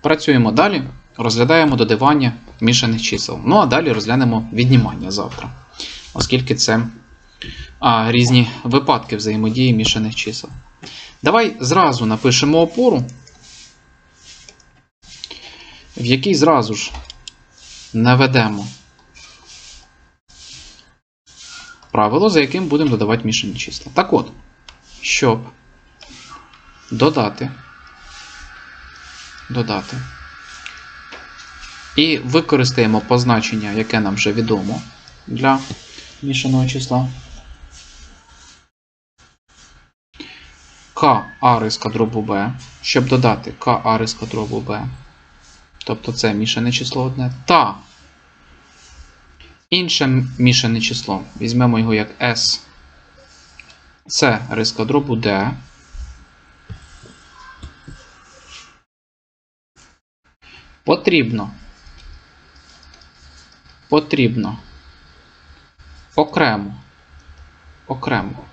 Працюємо далі, розглядаємо додавання мішаних чисел. Ну а далі розглянемо віднімання завтра, оскільки це а, різні випадки взаємодії мішаних чисел. Давай зразу напишемо опору, в якій зразу ж наведемо правило, за яким будемо додавати мішані числа. Так от, щоб додати, додати. І використаємо позначення, яке нам вже відомо для мішаного числа. К А риска дробу Б, щоб додати К А риска дробу Б. Тобто це мішане число одне. Та інше мішане число. Візьмемо його як S. Це риска дробу D. Потрібно. Потрібно. Окремо. Окремо.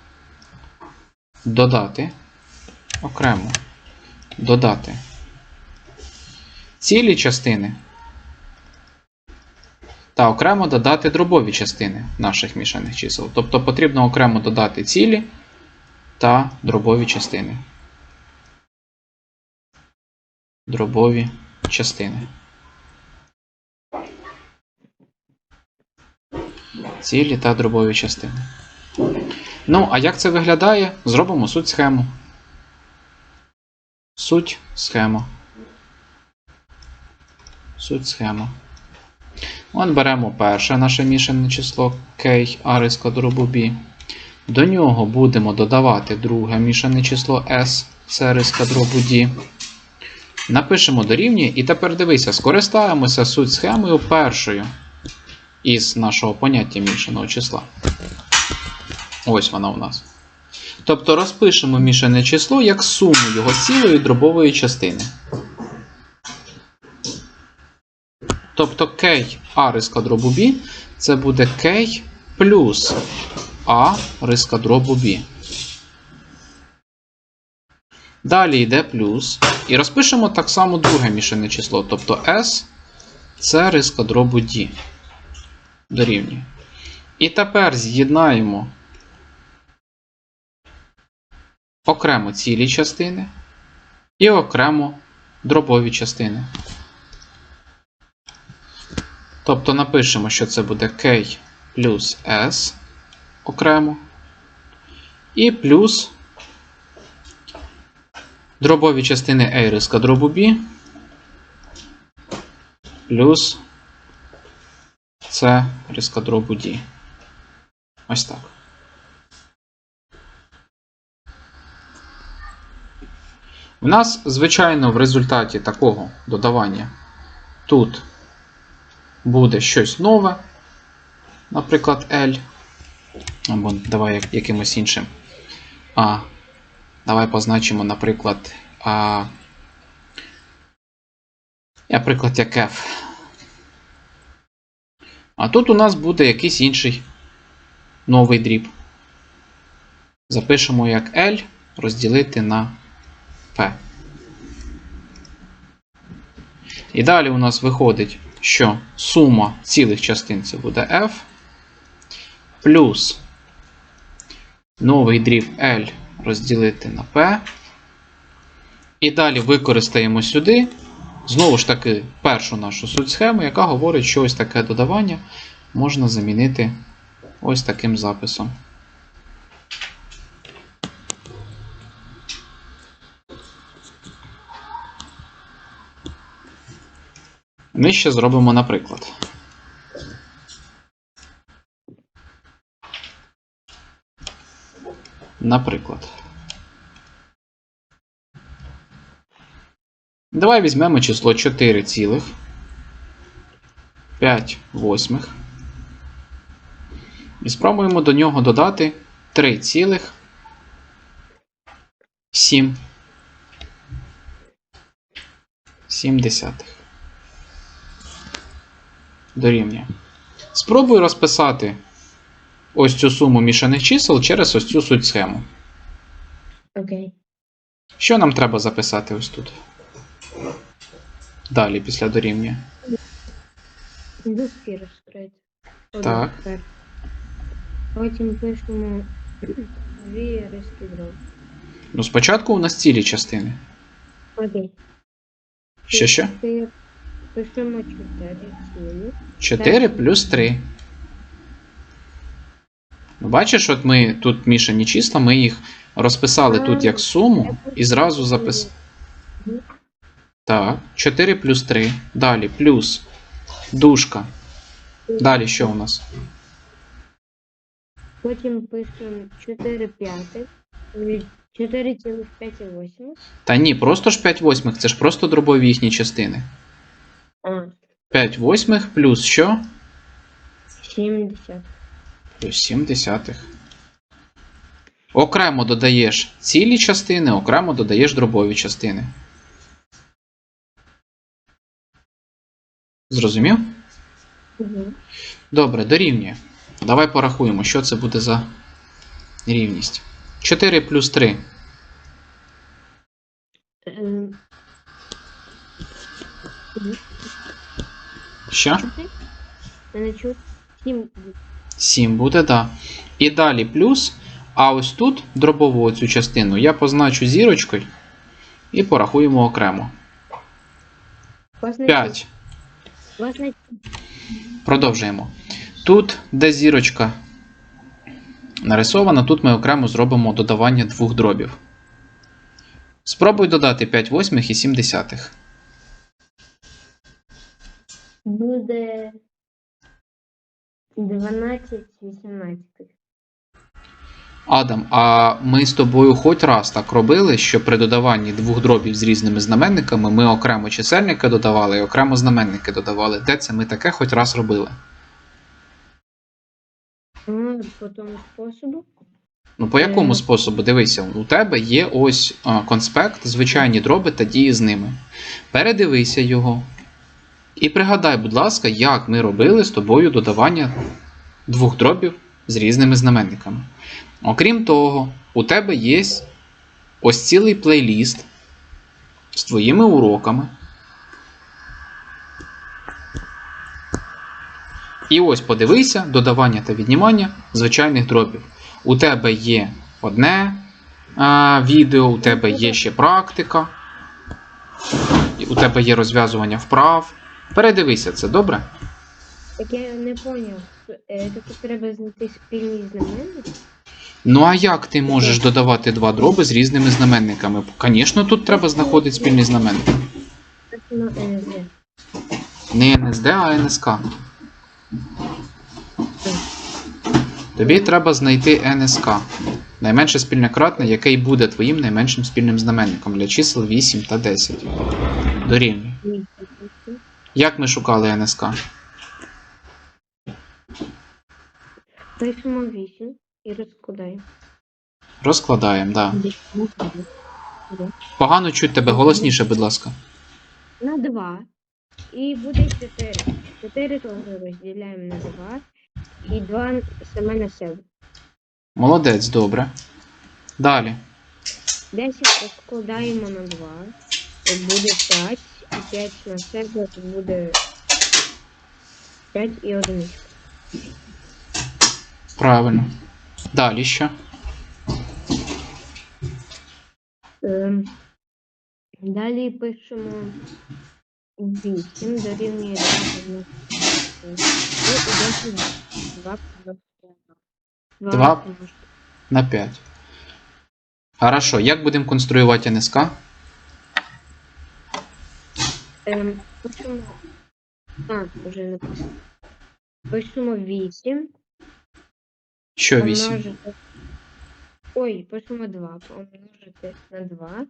Додати. Окремо. Додати. Цілі частини. Та окремо додати дробові частини наших мішаних чисел. Тобто потрібно окремо додати цілі та дробові частини. Дробові частини. Цілі та дробові частини. Ну, а як це виглядає? Зробимо суть схему. Суть схема. Суть схема. От беремо перше наше мішане число K, а риска дробу B. До нього будемо додавати друге мішане число S, це риска дробу D. Напишемо дорівнює, і тепер дивися, скористаємося суть схемою першою із нашого поняття мішаного числа. Ось вона у нас. Тобто розпишемо мішане число як суму його цілої дробової частини. Тобто k а риска дробу b це буде k плюс а риска дробу b. Далі йде плюс. І розпишемо так само друге мішане число. Тобто s це риска дробу d. Дорівнює. І тепер з'єднаємо окремо цілі частини і окремо дробові частини. Тобто напишемо, що це буде K плюс S окремо. І плюс дробові частини A риска дробу B плюс C риска дробу D. Ось так. У нас, звичайно, в результаті такого додавання тут буде щось нове, наприклад, L. Або давай якимось іншим. А, Давай позначимо, наприклад, а, наприклад, як F. А тут у нас буде якийсь інший новий дріб. Запишемо як L розділити на P. І далі у нас виходить, що сума цілих частин це буде F, плюс новий дріб L розділити на P. І далі використаємо сюди, знову ж таки, першу нашу суть схему, яка говорить, що ось таке додавання можна замінити ось таким записом. Нижче зробимо наприклад. Наприклад. Давай візьмемо число 4 цілих 5 восьмих. І спробуємо до нього додати 3 цілих 7. 7 десятих. Дорівнює. Спробуй розписати ось цю суму мішаних чисел через ось цю суть схему. Окей. Що нам треба записати ось тут? Далі після дорівнює. Так. Потім пишемо дві риски дров. Ну, спочатку у нас цілі частини. Окей. Ще ще? Пишемо 4 цілі. 4 плюс 3. Ну, бачиш, от ми тут мішані числа, ми їх розписали тут як суму і зразу записали. Так, 4 плюс 3. Далі плюс дужка. Далі що у нас? Потім пишемо 4 п'ятих. 4,5,8. Та ні, просто ж 5 восьмих, це ж просто дробові їхні частини. А, 5 восьмих плюс що? 70. Плюс 7 десятих. Окремо додаєш цілі частини, окремо додаєш дробові частини. Зрозумів? Угу. Добре, дорівнює. Давай порахуємо, що це буде за рівність. 4 плюс 3. Ем, Що? Мене чути? 7 7 буде, да. І далі плюс. А ось тут дробову цю частину я позначу зірочкою і порахуємо окремо. 5. Продовжуємо. Тут, де зірочка нарисована, тут ми окремо зробимо додавання двох дробів. Спробуй додати 5 восьмих і 7 десятих. буде 12 18. Адам, а ми з тобою хоч раз так робили, що при додаванні двох дробів з різними знаменниками ми окремо чисельники додавали і окремо знаменники додавали. Де це ми таке хоч раз робили? Ну, по тому способу. Ну, по якому способу? Дивися, у тебе є ось а, конспект, звичайні дроби та дії з ними. Передивися його. І пригадай, будь ласка, як ми робили з тобою додавання двох дробів з різними знаменниками. Окрім того, у тебе є ось цілий плейліст з твоїми уроками. І ось подивися додавання та віднімання звичайних дробів. У тебе є одне а, відео, у тебе є ще практика, у тебе є розв'язування вправ. Передивися це, добре? Так я не поняв. Е, Тобто треба знайти спільний знаменник. Ну а як ти можеш додавати два дроби з різними знаменниками? Звісно, тут треба знаходити спільний знаменник. На НЗ. Не NSD, а НСК. Тобі треба знайти НСК. Найменше спільне кратне, який буде твоїм найменшим спільним знаменником для чисел 8 та 10. Дорівнює. Як ми шукали НСК? Пишемо 8 і розкладаємо. Розкладаємо, да. Да. Погано чуть тебе, голосніше, будь ласка. На 2. І буде 4. 4 теж розділяємо на 2. І 2 саме на себе. Молодець, добре. Далі. 10 розкладаємо на 2. Це буде 5. І 5 на себе це буде 5 і 1. Правильно. Далі що? Ем, Далі пишемо 8 дорівнює 2 помножити. 10 2 помножити на 2. Два. На 5. Хорошо, як будемо конструювати НСК? Ем, Пишемо. А, вже написано. Пишемо 8. Що 8? Помножити. Ой, пишемо 2. Помножити на 2.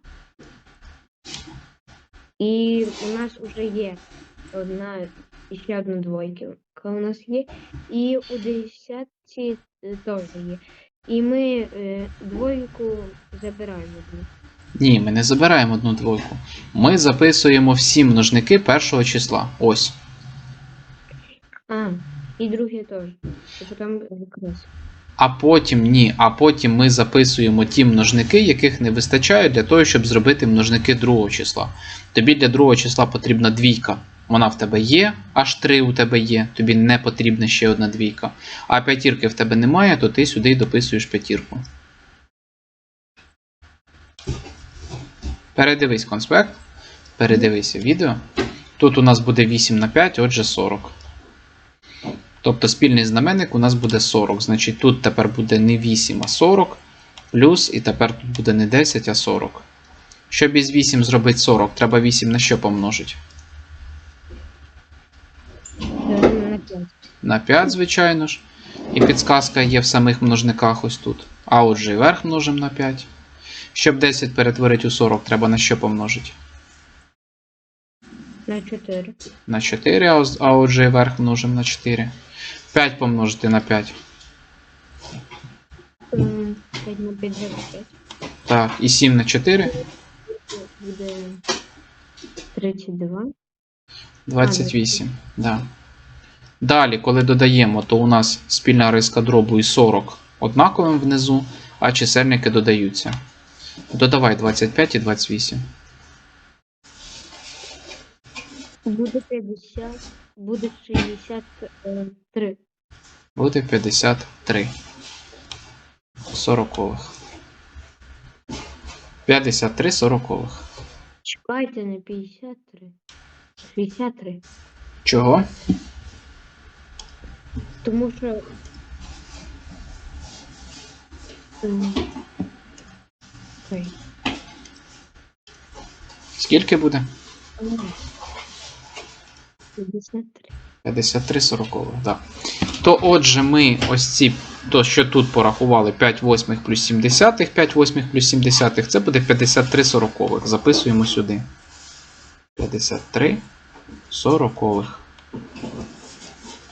І у нас вже є одна і ще одна двойка, яка у нас є. І у десятці е, теж є. І ми е, двойку забираємо. Ні, ми не забираємо одну двойку. Ми записуємо всі множники першого числа. Ось. А, і друге теж. І потім закрити. А потім ні. А потім ми записуємо ті множники, яких не вистачає для того, щоб зробити множники другого числа. Тобі для другого числа потрібна двійка. Вона в тебе є, аж 3 у тебе є, тобі не потрібна ще одна двійка. А п'ятірки в тебе немає, то ти сюди дописуєш п'ятірку. Передивись конспект. Передивися відео. Тут у нас буде 8 на 5, отже 40. Тобто спільний знаменник у нас буде 40. Значить, тут тепер буде не 8, а 40. Плюс, і тепер тут буде не 10, а 40. Щоб із 8 зробити 40, треба 8 на що помножити? На 5. На 5, звичайно ж. І підсказка є в самих множниках ось тут. А отже, і верх множимо на 5. Щоб 10 перетворити у 40, треба на що помножити? На 4. На 4, а а отже, і верх множимо на 4. 5 помножити на 5. 5 на 5 5. Так, і 7 на 4 Буде 32. 28. Да. Далі, коли додаємо, то у нас спільна риска дробу і 40 однаковим внизу, а чисельники додаються. Додавай 25 і 28. Буде 50. Буде 63. Буде 53. Сорокових. 53 сорокових. Чекайте на 53. 63. Чого? Тому що. Окей. Скільки буде? 53. 53 сорокових, так. То отже, ми ось ці, то що тут порахували 5 восьмих плюс 70, 5 восьмих плюс 70, це буде 53 сорокових. Записуємо сюди. 53 сорокових.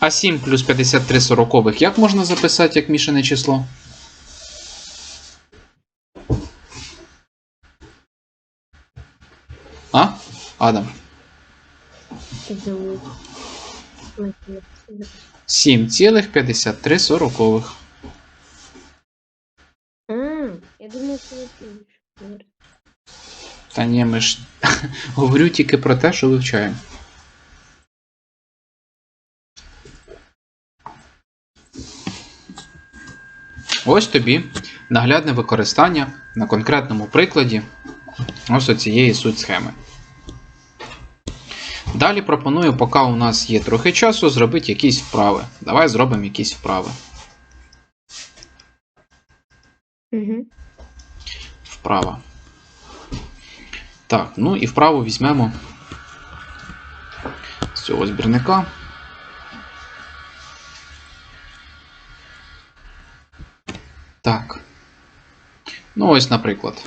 А 7 плюс 53 сорокових як можна записати як мішане число? А? Адам. Зовут. 7,53 сорокових. Я думав, що це інше. Та ні, ми ж говорю тільки про те, що вивчаємо. Ось тобі наглядне використання на конкретному прикладі ось цієї суть схеми. Далі пропоную, поки у нас є трохи часу, зробити якісь вправи. Давай зробимо якісь вправи. Угу. Вправа. Так, ну і вправо візьмемо з цього збірника. Так. Ну, ось, наприклад.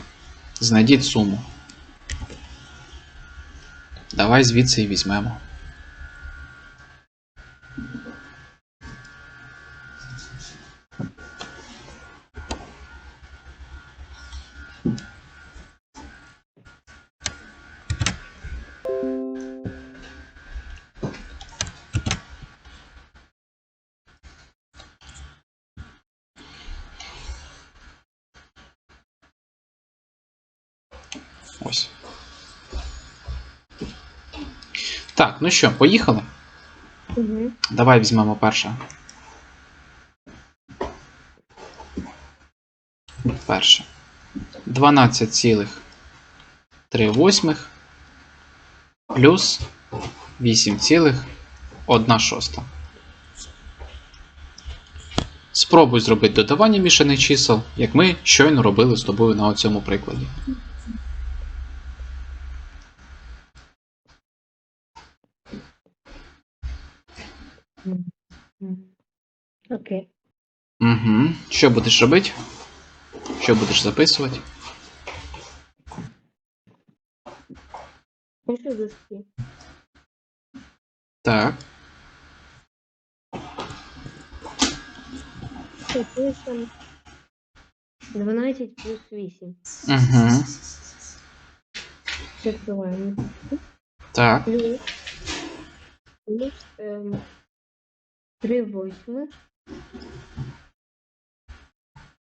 Знайдіть суму. Давай звідси і візьмемо. Ось. Так, ну що, поїхали? Угу. Давай візьмемо перше. Перше. 12,3 восьмих плюс 8,1 шоста. Спробуй зробити додавання мішаних чисел, як ми щойно робили з тобою на цьому прикладі. Окей. Угу. Що будеш робити? Що будеш записувати? Пишу доски. Так. Це пишемо 12 плюс 8. Угу. Закриваємо. Так. Плюс. Плюс ем, 3 восьмих.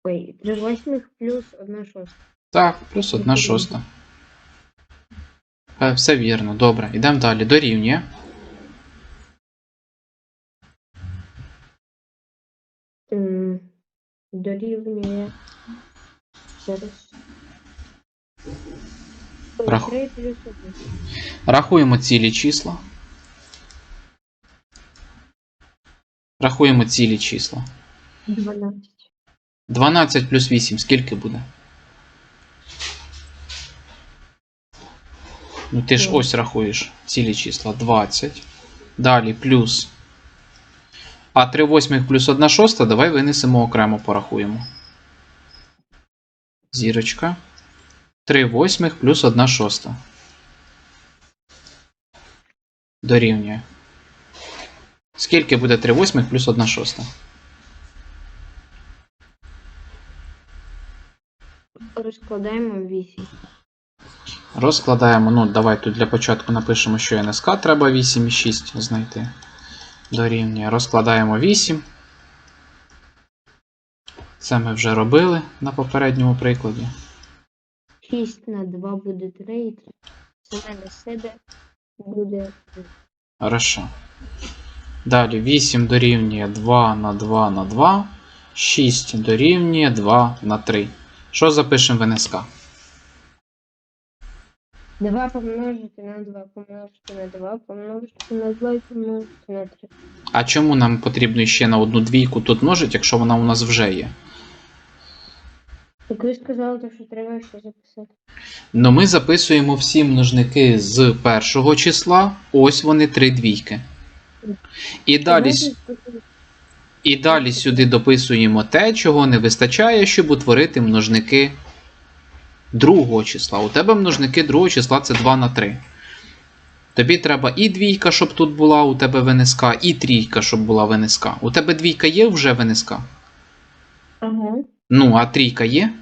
Ой, 3 восьмих плюс 1 шоста. Так, плюс 1 шоста. Е, Все вірно, добре. Йдемо далі. Дорівнює. М, Дорівнює. Зараз. Рах- 3 плюс 1. Рахуємо цілі числа. Рахуємо цілі числа. 12. 12 плюс 8 скільки буде? Ну ти ж ось рахуєш цілі числа. 20. Далі плюс. А 3 восьмих плюс 1 шоста давай винесемо окремо порахуємо. Зірочка. 3 восьмих плюс 1 шоста. Дорівнює. Скільки буде 3 восьмих плюс 1 шоста? Розкладаємо 8. Розкладаємо. Ну, давай тут для початку напишемо, що НСК треба 8,6 знайти. Дорівнює. Розкладаємо 8. Це ми вже робили на попередньому прикладі. 6 на 2 буде 3, і саме на себе буде Хорошо. Далі 8 дорівнює 2 на 2 на 2. 6 дорівнює 2 на 3. Що запишемо в НСК? 2 помножити на 2, помножити на 2, помножити на 2 і помножити на 3. А чому нам потрібно ще на одну двійку тут множити, якщо вона у нас вже є? Так ви сказали, що треба ще записати. Ну, ми записуємо всі множники з першого числа. Ось вони три двійки. І далі, і далі сюди дописуємо те, чого не вистачає, щоб утворити множники другого числа. У тебе множники другого числа це 2 на 3. Тобі треба і двійка, щоб тут була у тебе в НСК, і трійка, щоб була в НСК. У тебе двійка є вже в НСК? Ага. Ну, а трійка є?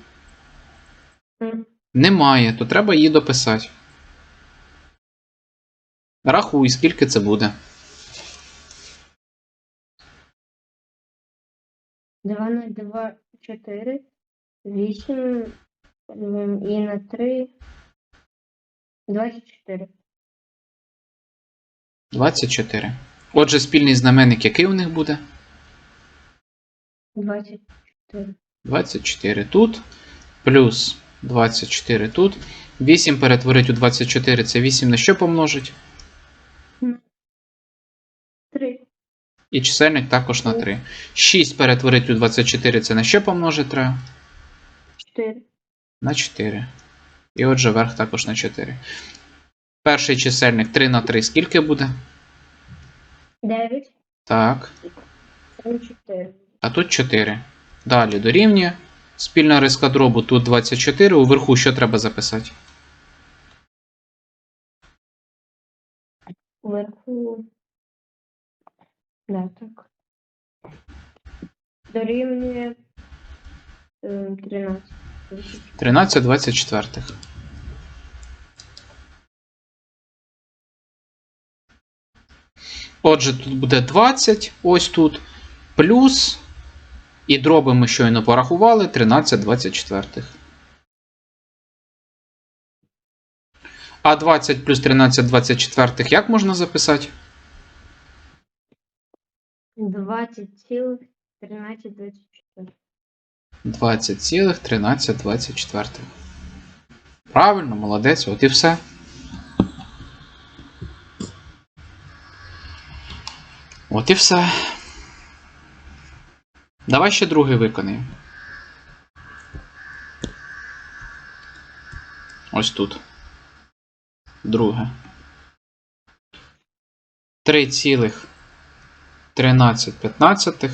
М. Немає, то треба її дописати. Рахуй, скільки це буде. 2 на 2 4, 8 ем, і на 3 24. 24. Отже, спільний знаменник, який у них буде? 24. 24 тут. Плюс 24 тут. 8 перетворить у 24. Це 8 на що помножить? І чисельник також на 3. 6 перетворить у 24. Це на що помножить треба? 4. На 4. І отже, верх також на 4. Перший чисельник 3 на 3. Скільки буде? 9. Так. 4. А тут 4. Далі дорівнює. Спільна риска дробу тут 24. Уверху що треба записати? Вверху. Так. Дорівнює ем, 13. 13 24. Отже, тут буде 20, ось тут, плюс, і дроби ми щойно порахували 13 24. А 20 плюс 13 24 як можна записати? 20 цілих 13 24. 20,13 24. Правильно, молодець, от і все. От і все. Давай ще другий виконаємо. Ось тут. Друге. 3,13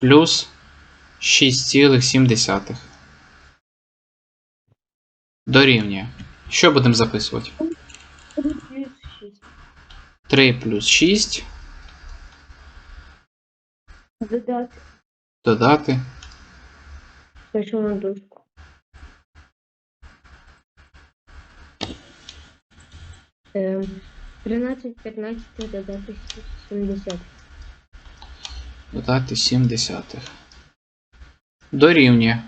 плюс 6,7. Дорівнює. Що будемо записувати? 3 плюс 6. 3 плюс 6 Додати додати пишу на дужку. Ем, 13, 15 додати 70. додати 7 десятих. дорівнює.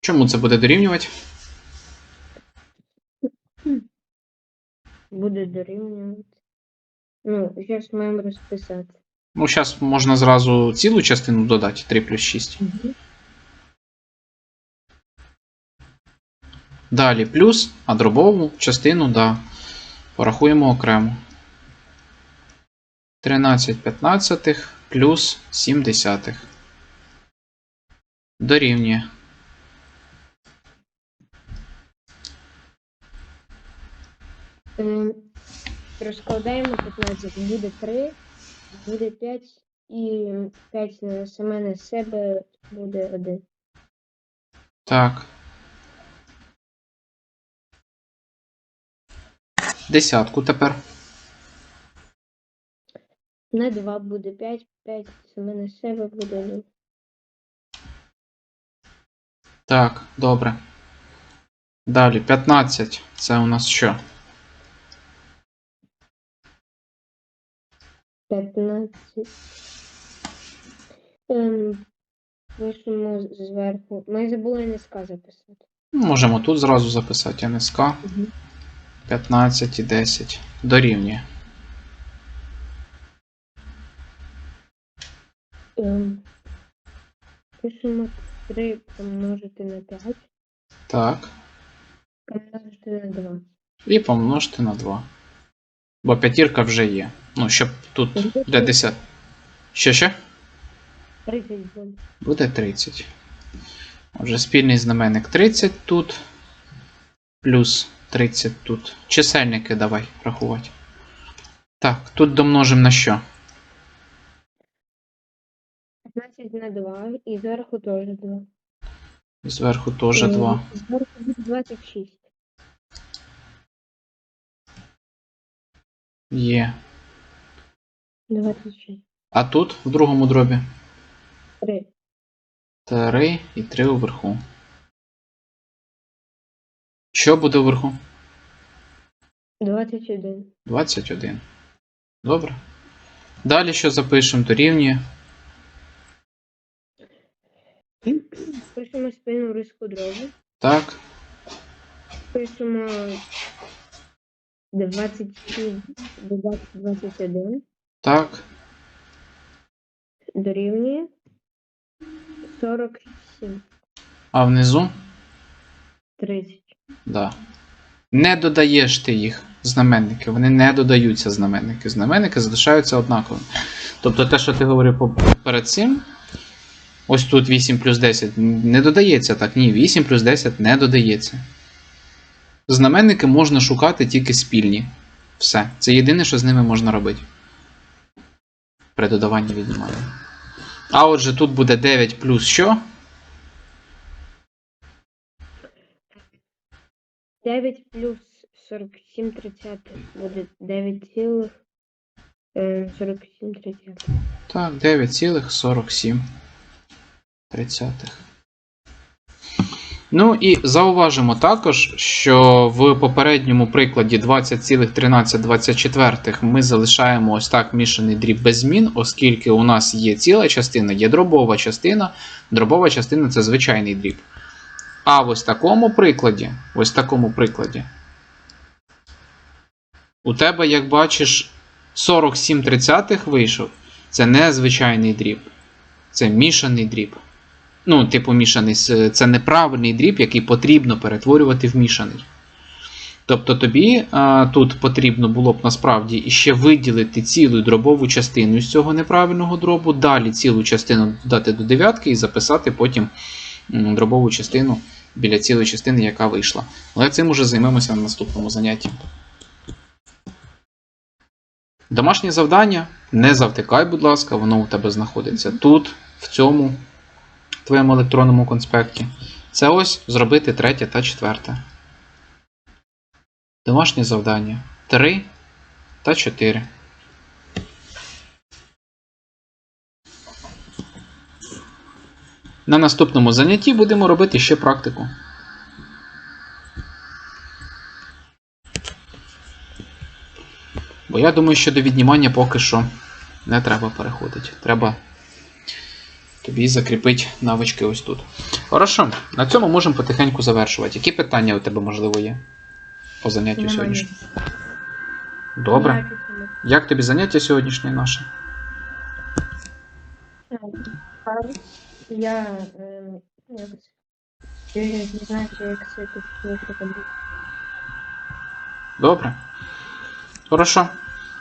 Чому це буде дорівнювати? Буде дорівнювати. Ну, зараз маємо розписати. Ну, зараз можна зразу цілу частину додати 3 плюс 6. Далі плюс, а дробову частину, да, порахуємо окремо. 13 п'ятнадцятих плюс 7 десятих. Дорівнює. Ем, Розкладаємо 15. Буде 3, буде 5 і 5 саме на себе буде 1. Так. Десятку тепер. На 2 буде 5, 5 саме на себе буде 1. Так, добре. Далі 15. Це у нас що? 15. Ем, пишемо зверху. Ми забули НСК записати. Ну, Можемо тут зразу записати НСК. 15 і 10. Дорівнює. Пишемо 3 помножити на 5, Так. помножити на 2. І помножити на 2. Бо п'ятірка вже є. Ну, щоб тут для 10. Що ще? 30 буде. Буде 30. Отже, спільний знаменник 30 тут. Плюс 30 тут. Чисельники давай рахувати. Так, тут домножимо на що? 15 на 2 і зверху теж 2. Зверху теж Е, 2. Зверху 26. Є. 26. А тут в другому дробі 3. 3 і 3 уверху. Що буде вверху? 21. 21. Добре. Далі що запишемо? Дорівнює. Пишемо спільну риску дробу. Так. Пишемо 27 додати 21. Так. Дорівнює 47. А внизу? 30. Да. Не додаєш ти їх знаменники. Вони не додаються знаменники. Знаменники залишаються однаковими. Тобто те, що ти говорив перед цим. Ось тут 8 плюс 10 не додається так. Ні, 8 плюс 10 не додається. Знаменники можна шукати тільки спільні. Все. Це єдине, що з ними можна робити. При додаванні віднімання. А отже, тут буде 9 плюс що? 9 плюс 47 30 буде 9 цілих е, 47 30. Так, 9,47. Ну і зауважимо також, що в попередньому прикладі 20,1324 ми залишаємо ось так мішаний дріб без змін, оскільки у нас є ціла частина, є дробова частина. Дробова частина це звичайний дріб. А в ось такому прикладі, ось такому прикладі, у тебе, як бачиш, 47 тридцятих вийшов. Це не звичайний дріб. Це мішаний дріб. Ну, типу, мішаний. Це неправильний дріб, який потрібно перетворювати в мішаний. Тобто тобі а, тут потрібно було б насправді іще виділити цілу дробову частину з цього неправильного дробу, далі цілу частину додати до дев'ятки і записати потім дробову частину біля цілої частини, яка вийшла. Але цим уже займемося на наступному занятті. Домашнє завдання. Не завтикай, будь ласка, воно у тебе знаходиться тут, в цьому твоєму електронному конспекті. Це ось зробити третє та четверте. Домашнє завдання 3 та 4. На наступному занятті будемо робити ще практику. Бо я думаю, що до віднімання поки що не треба переходити. Треба тобі закріпити навички ось тут. Хорошо, на цьому можемо потихеньку завершувати. Які питання у тебе, можливо, є по заняттю сьогоднішньому? Добре. Як тобі заняття сьогоднішнє наше? Я е, я не знаю, як це тут. Добре. Хорошо.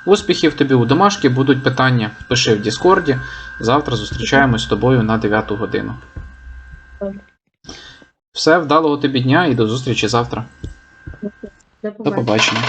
Успіхів тобі у домашки, будуть питання, пиши в Діскорді. Завтра зустрічаємось з тобою на 9 годину. Все, вдалого тобі дня і до зустрічі завтра. До побачення.